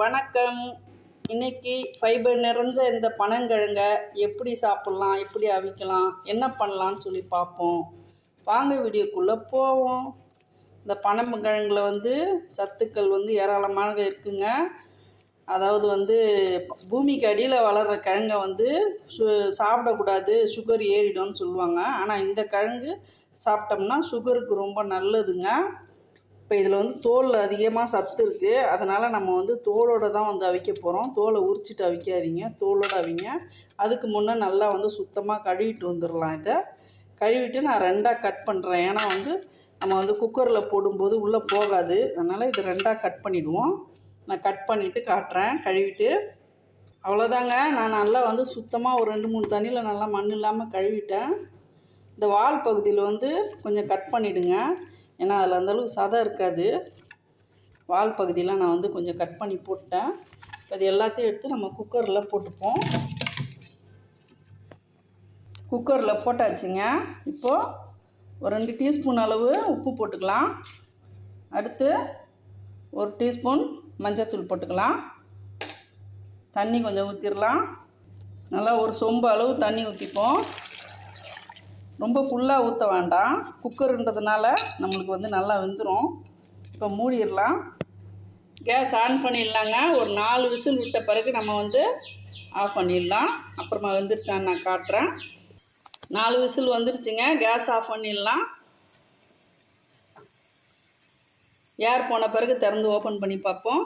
வணக்கம். இன்னைக்கு ஃபைபர் நிறைஞ்ச இந்த பனங்கிழங்க எப்படி சாப்பிட்லாம் எப்படி அவிக்கலாம் என்ன பண்ணலான்னு சொல்லி பார்ப்போம். வாங்க வீடியோக்குள்ளே போவோம். இந்த பனங்கிழங்கில் வந்து சத்துக்கள் வந்து ஏராளமாக இருக்குங்க. அதாவது வந்து பூமிக்கு அடியில் வளர்கிற கிழங்கை வந்து சு சாப்பிடக்கூடாது சுகர் ஏறிடும்னு சொல்லுவாங்க. ஆனால் இந்த கிழங்கு சாப்பிட்டோம்னா சுகருக்கு ரொம்ப நல்லதுங்க. இப்போ இதில் வந்து தோல் அதிகமாக சத்து இருக்குது அதனால் நம்ம வந்து தோலோடு தான் வந்து அவிக்க போகிறோம் தோலை உரிச்சிட்டு அவிக்காதீங்க. தோலோடு அவிங்க. அதுக்கு முன்னே நல்லா வந்து சுத்தமாக கழுவிட்டு வந்துடலாம் இதை. கழுவிட்டு நான் ரெண்டாக கட் பண்ணுறேன் ஏன்னா வந்து நம்ம வந்து குக்கரில் போடும்போது உள்ளே போகாது. அதனால் இதை ரெண்டாக கட் பண்ணிவிடுவோம் நான் கட் பண்ணிவிட்டு காட்டுறேன். கழுவிட்டு. அவ்வளோதாங்க நான் நல்லா வந்து சுத்தமாக ஒரு ரெண்டு மூணு தண்ணியில் நல்லா மண் இல்லாமல் கழுவிட்டேன். இந்த வால் பகுதியில் வந்து கொஞ்சம் கட் பண்ணிவிடுங்க ஏன்னா அதில் அந்தளவுக்கு சதை இருக்காது. வால் பகுதியெலாம் நான் வந்து கொஞ்சம் கட் பண்ணி போட்டேன். அது எல்லாத்தையும் எடுத்து நம்ம குக்கரில் போட்டுப்போம். குக்கரில் போட்டாச்சுங்க. இப்போது ஒரு ரெண்டு டீஸ்பூன் அளவு உப்பு போட்டுக்கலாம். அடுத்து ஒரு டீஸ்பூன் மஞ்சத்தூள் போட்டுக்கலாம். தண்ணி கொஞ்சம் ஊற்றிடலாம் நல்லா ஒரு சொம்பு அளவு தண்ணி ஊற்றிப்போம் ரொம்ப ஃபுல்லாக ஊற்ற வேண்டாம். குக்கருன்றதுனால நம்மளுக்கு வந்து நல்லா வெந்துடும் இப்போ மூடிடலாம். கேஸ் ஆன் பண்ணிடலாங்க. ஒரு நாலு விசில் விட்ட பிறகு நம்ம வந்து ஆஃப் பண்ணிடலாம். அப்புறமா வெந்துருச்சான்னு நான் காட்டுறேன். நாலு விசில் வந்துருச்சுங்க. கேஸ் ஆஃப் பண்ணிடலாம். ஏர் போன பிறகு திறந்து ஓப்பன் பண்ணி பார்ப்போம்.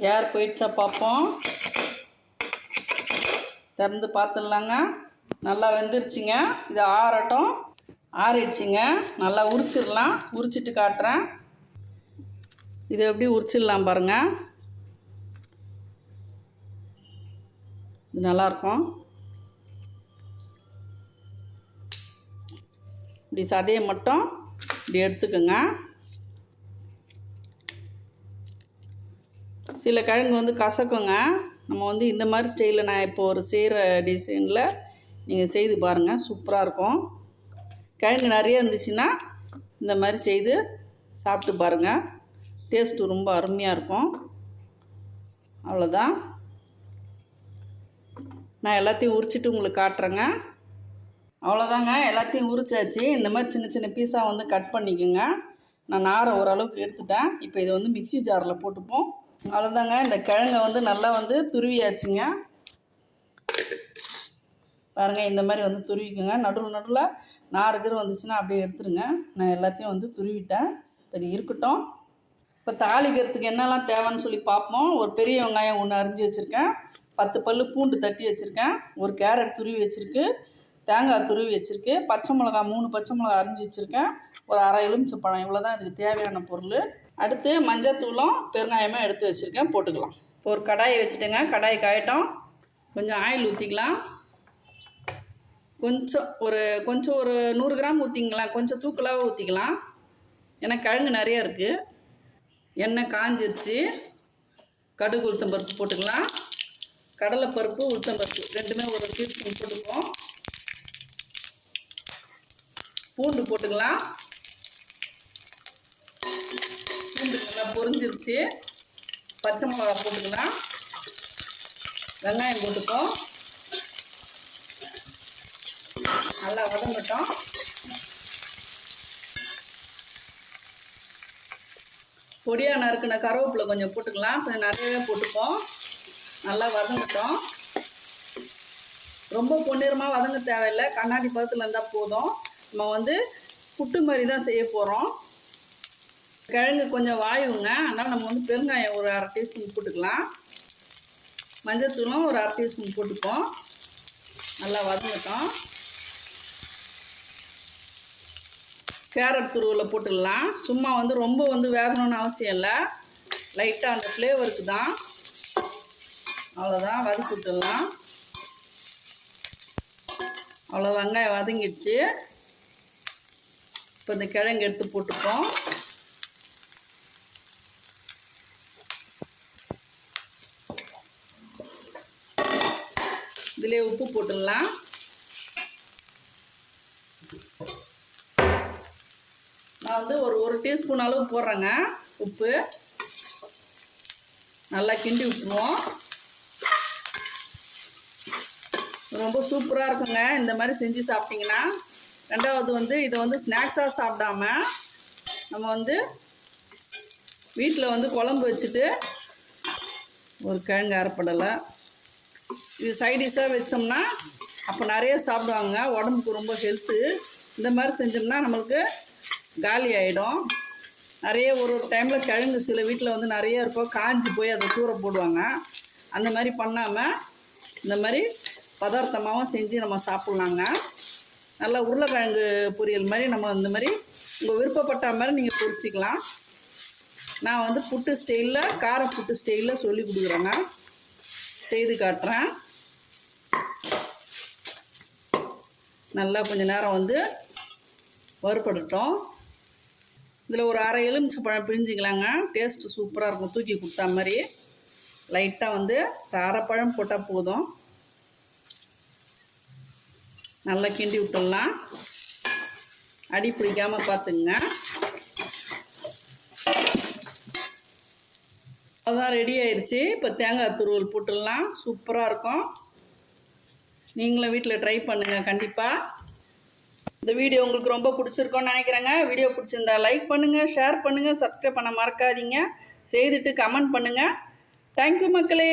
ஏர் போயிடுச்சா பார்ப்போம். திறந்து பார்த்துடலாங்க. நல்லா வெந்துருச்சுங்க. இது ஆறட்டும். ஆறிடுச்சிங்க. நல்லா உரிச்சிடலாம். உரிச்சிட்டு காட்டுறேன். இதை எப்படி உரிச்சிடலாம் பாருங்கள் இது நல்லாயிருக்கும். இப்படி சதையை மட்டும் இப்படி எடுத்துக்கோங்க. சில கிழங்கு வந்து கசக்குங்க. நம்ம வந்து இந்த மாதிரி ஸ்டைலில் நான் இப்போ ஒரு செய்கிற டிசைனில் நீங்கள் செய்து பாருங்கள் சூப்பராக இருக்கும். கிழங்கு நிறைய இருந்துச்சுன்னா இந்த மாதிரி செய்து சாப்பிட்டு பாருங்கள் டேஸ்ட்டு ரொம்ப அருமையாக இருக்கும். அவ்வளோதான் நான் எல்லாத்தையும் உரிச்சிட்டு உங்களுக்கு காட்டுறேங்க. அவ்வளோதாங்க எல்லாத்தையும் உரிச்சாச்சு. இந்த மாதிரி சின்ன சின்ன பீஸாக வந்து கட் பண்ணிக்கோங்க. நான் நாரை ஓரளவுக்கு எடுத்துட்டேன். இப்போ இதை வந்து மிக்சி ஜாரில் போட்டுப்போம். அவ்வளோதாங்க இந்த கிழங்கை வந்து நல்லா வந்து துருவியாச்சுங்க. பாருங்கள் இந்த மாதிரி வந்து துருவிக்குங்க. நடுவில் நடுவில் நார் கீரை வந்துச்சுன்னா அப்படியே எடுத்துருங்க. நான் எல்லாத்தையும் வந்து துருவிட்டேன். இப்போ இது இருக்கட்டும். இப்போ தாளிக்கிறதுக்கு என்னெல்லாம் தேவைன்னு சொல்லி பார்ப்போம். ஒரு பெரிய வெங்காயம் ஒன்று அரிஞ்சு வச்சுருக்கேன். பத்து பல் பூண்டு தட்டி வச்சுருக்கேன். ஒரு கேரட் துருவி வச்சுருக்கு. தேங்காய் துருவி வச்சுருக்கு. பச்சை மிளகா மூணு பச்சை மிளகா அரிஞ்சு வச்சுருக்கேன். ஒரு அரை எலுமிச்சப்பழம். இவ்வளோ தான் இதுக்கு தேவையான பொருள். அடுத்து மஞ்சத்தூளும் பெருங்காயமாக எடுத்து வச்சுருக்கேன். போட்டுக்கலாம். இப்போ ஒரு கடாயை வச்சுட்டேங்க. கடாய் காயட்டும் கொஞ்சம் ஆயில் ஊற்றிக்கலாம் கொஞ்சம் ஒரு கொஞ்சம் ஒரு நூறு கிராம் ஊற்றிங்களா கொஞ்சம் தூக்கலாக ஊற்றிக்கலாம் ஏன்னா கிழங்கு நிறையா இருக்குது எண்ணெய் காஞ்சிருச்சு. கடுகு உளுத்தம்பருப்பு போட்டுக்கலாம். கடலைப்பருப்பு உளுத்தம்பருப்பு ரெண்டுமே ஒரு டீஸ்பூன் போட்டுக்குவோம். பூண்டு போட்டுக்கலாம். பூண்டு நல்லா பொரிஞ்சிருச்சு. பச்சை மிளகா போட்டுக்கலாம். வெங்காயம் போட்டுக்கோம். நல்லா வதங்கட்டும். பொடியாக நறுக்கின கருவேப்பிலை கொஞ்சம் போட்டுக்கலாம். கொஞ்சம் நிறையவே போட்டுப்போம். நல்லா வதங்கட்டும். ரொம்ப பொன்னிறமாக வதங்க தேவையில்லை. கண்ணாடி பதத்தில் இருந்தால் போதும். நம்ம வந்து புட்டு மாதிரி தான் செய்ய போகிறோம் கிழங்கு கொஞ்சம் வாயுங்க. அதனால் நம்ம வந்து பெருங்காயம் ஒரு அரை டீஸ்பூன் போட்டுக்கலாம். மஞ்சத்தூளும் ஒரு அரை டீஸ்பூன் போட்டுப்போம். நல்லா வதங்கட்டும். கேரட் துருவில் போட்டுடலாம் சும்மா வந்து ரொம்ப வந்து வேகணும்னு அவசியம் இல்லை. லைட்டாக அந்த ஃப்ளேவருக்கு தான். அவ்வளோதான் வதக்கி விட்டுடலாம். அவ்வளோ வெங்காயம் வதங்கிடுச்சு. இப்போ இந்த கிழங்கு எடுத்து போட்டுப்போம். இதிலே உப்பு போட்டுடலாம். நான் வந்து ஒரு ஒரு டீஸ்பூன் அளவு போடுறேங்க. உப்பு. நல்லா கிண்டி விட்டுருவோம். ரொம்ப சூப்பராக இருக்குங்க. இந்த மாதிரி செஞ்சு சாப்பிட்டிங்கன்னா. ரெண்டாவது வந்து இதை வந்து ஸ்நாக்ஸாக சாப்பிடாம நம்ம வந்து வீட்டில் வந்து குழம்பு வச்சுட்டு ஒரு கிழங்கு அரைப்படலை. இது சைடிஷாக வச்சோம்னா அப்போ நிறைய சாப்பிடுவாங்க. உடம்புக்கு ரொம்ப ஹெல்த்து இந்த மாதிரி செஞ்சோம்னா நம்மளுக்கு காலி ஆகிடும் நிறைய ஒரு ஒரு டைமில் கிழங்கு சில வீட்டில் வந்து நிறைய இருக்கும். காஞ்சி போய் அதை தூர போடுவாங்க. அந்த மாதிரி பண்ணாமல் இந்த மாதிரி பதார்த்தமாகவும் செஞ்சு நம்ம சாப்பிட்லாங்க. நல்லா உருளைக்கிழங்கு பொரியல் மாதிரி நம்ம இந்த மாதிரி உங்கள் விருப்பப்பட்ட மாதிரி நீங்கள் பொரிச்சிக்கலாம். நான் வந்து புட்டு ஸ்டைலில் கார புட்டு ஸ்டைலில் சொல்லி கொடுக்குறேங்க. செய்து காட்டுறேன். நல்லா கொஞ்சம் நேரம் வந்து வறுபடட்டும். இதில் ஒரு அரை எலுமிச்சப்பழம் பிழிஞ்சிக்கலாங்க. டேஸ்ட்டு சூப்பராக இருக்கும். தூக்கி கொடுத்தா மாதிரி. லைட்டாக வந்து தாரப்பழம் போட்டால் போதும். நல்லா கிண்டி விட்டுடலாம். அடி பிடிக்காமல் பார்த்துங்க அதான் ரெடி ஆயிடுச்சு இப்போ தேங்காய் துருவல் போட்டுடலாம். சூப்பராக இருக்கும். நீங்களும் வீட்டில் ட்ரை பண்ணுங்கள் கண்டிப்பாக இந்த வீடியோ உங்களுக்கு ரொம்ப பிடிச்சிருக்கோன்னு நினைக்கிறேங்க. வீடியோ பிடிச்சிருந்தா லைக் பண்ணுங்கள் ஷேர் பண்ணுங்கள் சப்ஸ்கிரைப் பண்ண மறக்காதீங்க. செய்துட்டு கமெண்ட் பண்ணுங்கள் தேங்க்யூ மக்களே.